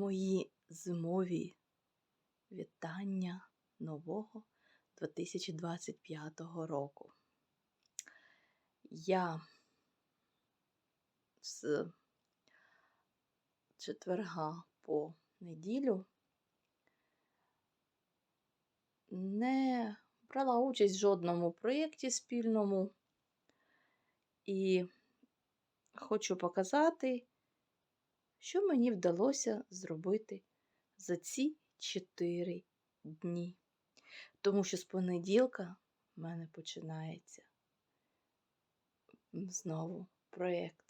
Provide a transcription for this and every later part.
мої зимові вітання нового 2025 року. Я з четверга по неділю не брала участь в жодному проєкті спільному і хочу показати, що мені вдалося зробити за ці 4 дні. Тому що з понеділка в мене починається знову проєкт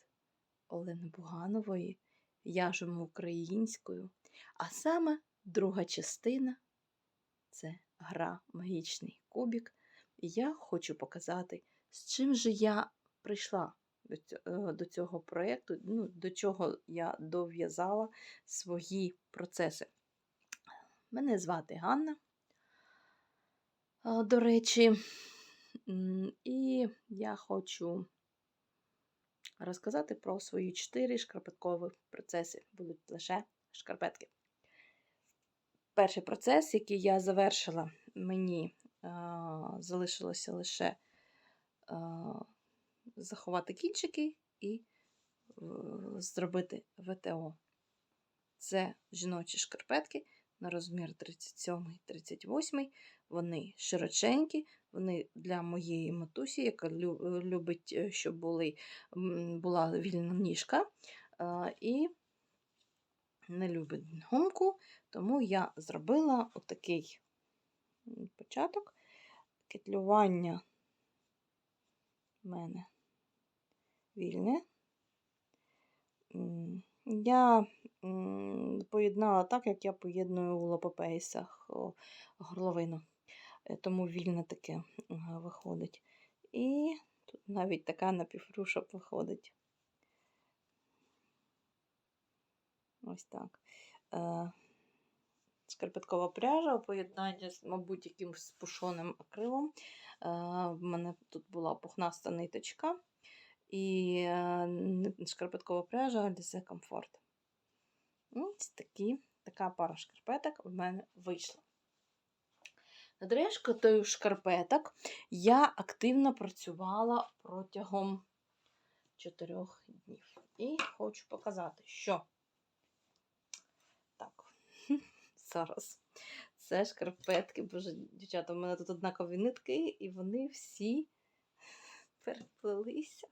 Олени Буганової В'яжемо українською. А саме друга частина це гра Магічний кубік. І я хочу показати, з чим же я прийшла до цього, до цього проєкту, ну, до чого я дов'язала свої процеси. Мене звати Ганна, до речі, і я хочу розказати про свої чотири шкарпеткові процеси. Будуть лише шкарпетки. Перший процес, який я завершила, мені а, залишилося лише заховати кінчики і зробити ВТО. Це жіночі шкарпетки на розмір 37-38. Вони широченькі, вони для моєї матусі, яка любить, е, щоб були, була вільна ніжка. І не любить гумку, тому я зробила отакий початок. Кетлювання в мене вільне. Я поєднала так, як я поєдную у лопопейсах горловину, е, тому вільне таке виходить. І тут навіть така напіврушок виходить. Ось так. Е, шкарпеткова пряжа у поєднанні з, мабуть, якимось пушоним акрилом. Е, в мене тут була пухнаста ниточка і шкарпеткова пряжа Alize Comfort. Ось такі, така пара шкарпеток в мене вийшла. Над решткою шкарпеток я активно працювала протягом 4 днів. І хочу показати, що так, зараз це шкарпетки, боже, дівчата, у мене тут однакові нитки, і вони всі переплелися.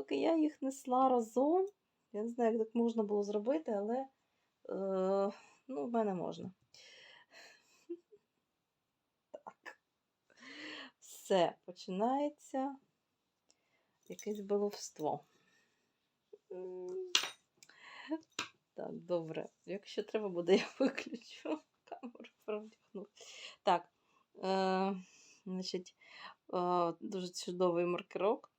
Поки я їх несла разом, я не знаю, як так можна було зробити, але е, ну, в мене можна. Так. Все, починається якесь баловство. Так, добре. Якщо треба буде, я виключу камеру провдягну. Так, е, значить, е, дуже чудовий маркерок.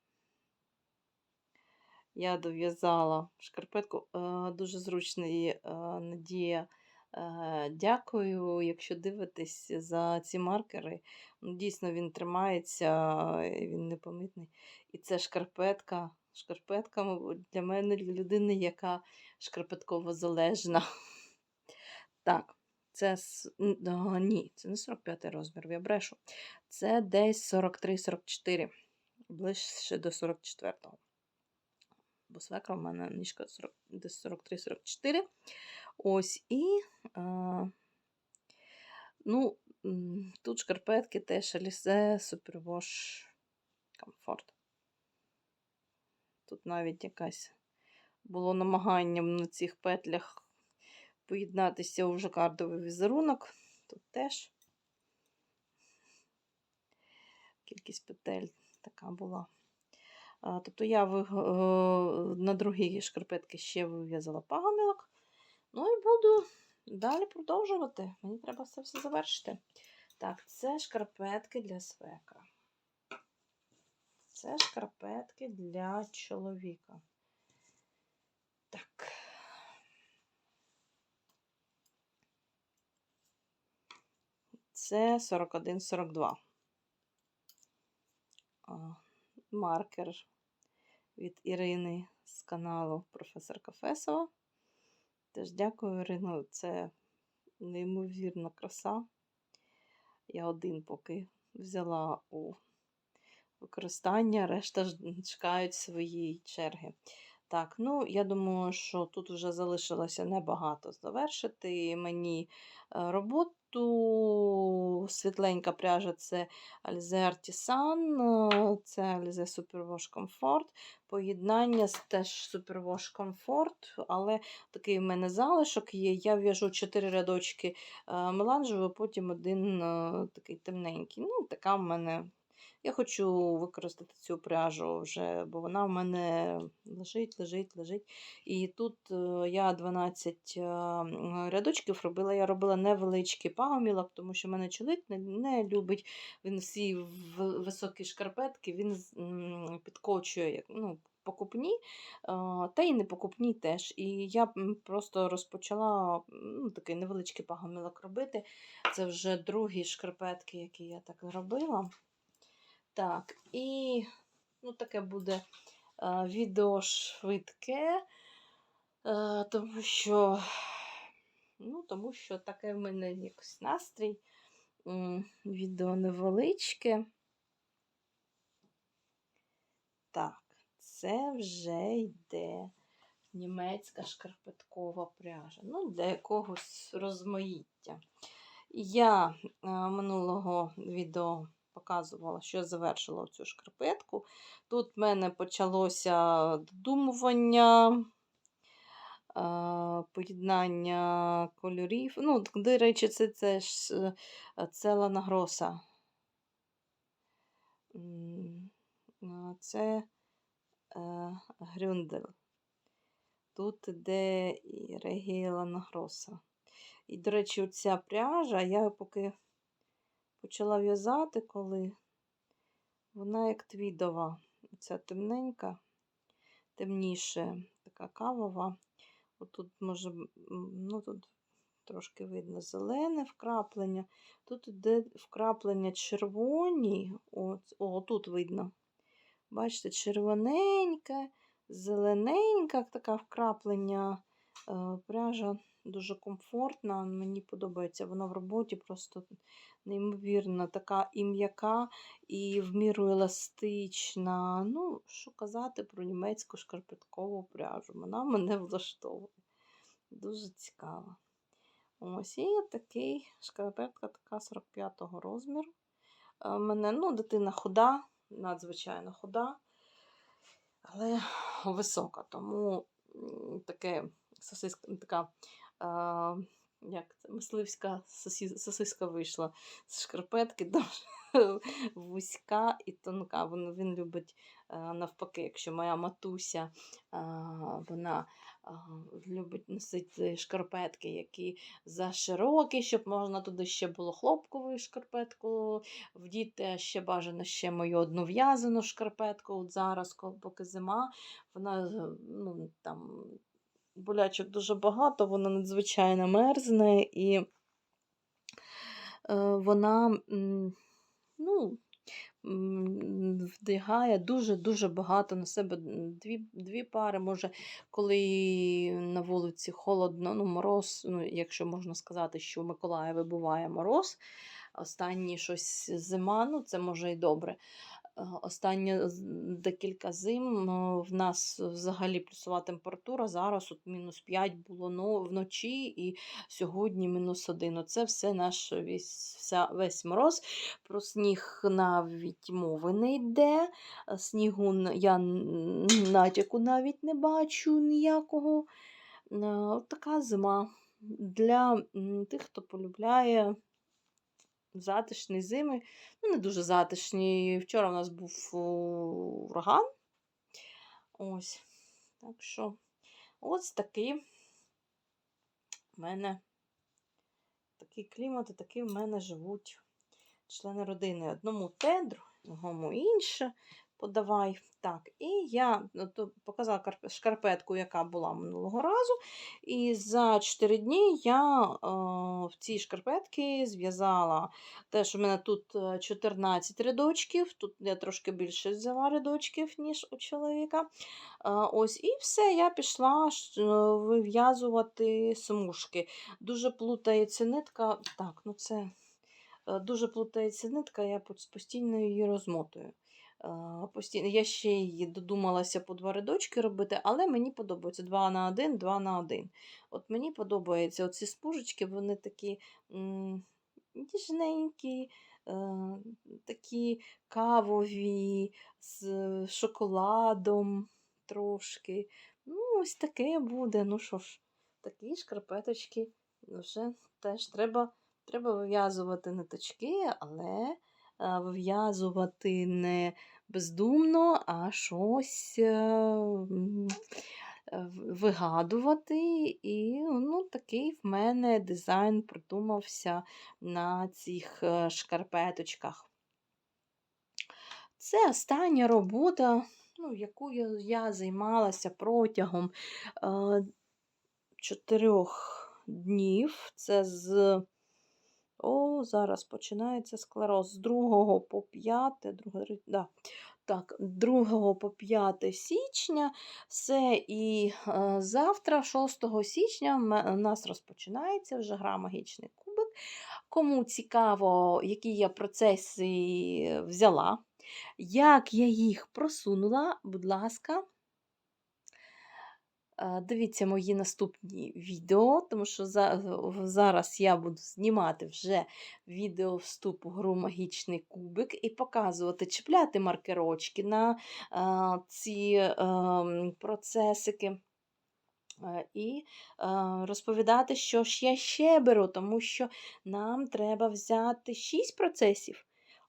Я дов'язала шкарпетку, е, дуже зручний е, надія. Е, дякую, якщо дивитесь за ці маркери. Ну, Дійсно, він тримається, він непомітний. І це шкарпетка. Шкарпетка, для мене, для людини, яка шкарпетково залежна. Так, це ні, це не 45 розмір, я брешу. Це десь 43-44, ближче до 44-го. Бо свекра в мене ніжка 40, десь 43-44. Ось і. А, ну, Тут шкарпетки теж Alize Superwash Comfort. Тут навіть якась було намаганням на цих петлях поєднатися у жакардовий візерунок. Тут теж кількість петель така була. Тобто я е, на другій шкарпетки ще вив'язала пагамілок. Ну і буду далі продовжувати. Мені треба це все завершити. Так, це шкарпетки для свекра. Це шкарпетки для чоловіка. Так. Це 41-42. Маркер від Ірини з каналу професорка Фесова. Теж дякую, Ірино. Це неймовірна краса. Я один поки взяла у використання, решта ж чекають своєї черги. Так, ну я думаю, що тут вже залишилося небагато завершити мені е, роботу. Світленька пряжа це Alize Artisan, е, це Alize Superwash Comfort. Поєднання теж Superwash Comfort, але такий в мене залишок є. Я в'яжу 4 рядочки е, меланжевого, потім один такий темненький. Ну, така в мене. Я хочу використати цю пряжу вже, бо вона в мене лежить, лежить, лежить. І тут е, я 12 е, рядочків робила. Я робила невеличкий пагомілок, тому що мене чоловік не, любить. Він всі високі шкарпетки, він підкочує ну, покупні, е, та й не покупні теж. І я просто розпочала ну, такий невеличкий пагомілок робити. Це вже другі шкарпетки, які я так зробила. Так, і ну, таке буде е, відео швидке, е, тому що, ну, тому що таке в мене якось настрій. Відео невеличке. Так, це вже йде німецька шкарпеткова пряжа. Ну, для якогось розмаїття. Я е, минулого відео показувала, що я завершила цю шкарпетку. Тут в мене почалося додумування, е, поєднання кольорів. Ну, до речі, це, це ж е, це Лана Гроса. М, а Це Грюндель. Тут іде і Регія Лана Гроса. І, до речі, оця пряжа, я поки почала в'язати, коли вона як твідова. Ця темненька, темніше, така кавова. Отут може, ну тут трошки видно зелене вкраплення. Тут іде вкраплення червоні. От, о, тут видно. Бачите, червоненьке, зелененька така вкраплення. Е, Пряжа дуже комфортна, мені подобається. Вона в роботі просто неймовірно, така і м'яка, і в міру еластична. Ну, що казати про німецьку шкарпеткову пряжу. Вона мене влаштовує. Дуже цікава. Ось і такий шкарпетка така 45-го розміру. Е, Мене, ну, дитина худа, надзвичайно худа, але висока, тому таке сосиска, така, а, як це, мисливська сосиска вийшла з шкарпетки, дуже вузька і тонка. Він, він любить а, навпаки, якщо моя матуся, а, вона а, любить носити шкарпетки, які заширокі, щоб можна туди ще було хлопкову шкарпетку вдіти, ще бажано ще мою одну в'язану шкарпетку. От зараз, поки зима, вона ну, там болячок дуже багато, вона надзвичайно мерзне і е, вона ну, вдягає дуже-дуже багато на себе дві, дві пари. Може, коли на вулиці холодно, ну, мороз, ну, якщо можна сказати, що в Миколаєві буває мороз, останні щось зима, ну це може і добре. Е, Останні декілька зим е, в нас взагалі плюсова температура. Зараз от мінус 5 було вночі і сьогодні мінус 1. Оце все наш весь, вся, весь мороз. Про сніг навіть мови не йде. Е, Снігу я натяку навіть не бачу ніякого. От така зима. Для тих, хто полюбляє затишні зими. Ну, не дуже затишні. Вчора у нас був ураган. Ось. Так що, ось такий в мене такий клімат і такий в мене живуть члени родини. Одному те, другому інше. Подавай. Так, і я ну, показала шкарпетку, яка була минулого разу. І за 4 дні я е, в ці шкарпетки зв'язала те, що в мене тут е, 14 рядочків. Тут я трошки більше взяла рядочків, ніж у чоловіка. Е, Ось, і все, я пішла е, вив'язувати смужки. Дуже плутається нитка. Так, ну це е, дуже плутається нитка, я постійно її розмотую. Е, Постійно. Я ще й додумалася по два рядочки робити, але мені подобається 2 на 1, 2 на 1. От мені подобаються оці смужечки, вони такі ніжненькі, е, такі кавові, з шоколадом трошки. Ну, ось таке буде. Ну що ж, такі шкарпеточки вже теж треба, треба вив'язувати ниточки, але вив'язувати не бездумно, а щось е, е, вигадувати. І ну, такий в мене дизайн придумався на цих е, шкарпеточках. Це остання робота, ну, якою я займалася протягом чотирьох днів. Це з. О, зараз починається склероз з 2 по 5, 2, да. Так, 2 по 5 січня. Все, і е, завтра, 6 січня, у нас розпочинається вже гра магічний кубик. Кому цікаво, які я процеси взяла, як я їх просунула, будь ласка, дивіться мої наступні відео, тому що за- зараз я буду знімати вже відео вступ у гру Магічний кубик і показувати, чіпляти маркерочки на ці ем, процесики. Е, І е, розповідати, що ж я ще беру, тому що нам треба взяти 6 процесів.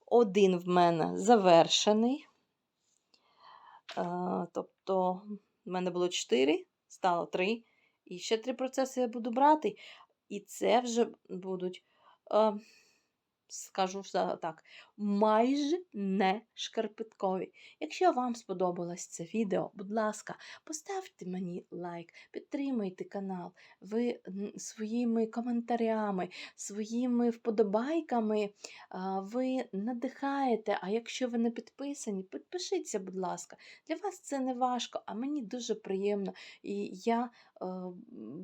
Один в мене завершений. Е, Тобто, в мене було 4, стало 3. І ще три процеси я буду брати. І це вже будуть, е, скажу так, майже не шкарпеткові. Якщо вам сподобалось це відео, будь ласка, поставте мені лайк, підтримайте канал. Ви своїми коментарями, своїми вподобайками ви надихаєте. А якщо ви не підписані, підпишіться, будь ласка. Для вас це не важко, а мені дуже приємно. І я е,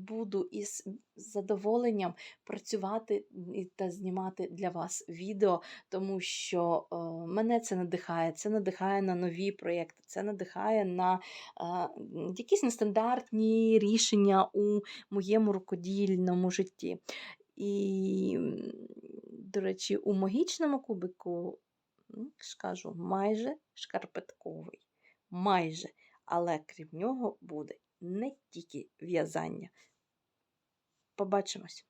буду із задоволенням працювати та знімати для вас відео, тому що е, мене це надихає. Це надихає на нові проєкти, це надихає на е, якісь нестандартні рішення у моєму рукодільному житті. І, до речі, у магічному кубику, ну, ж кажу, майже шкарпетковий. Майже. Але крім нього буде не тільки в'язання. Побачимось!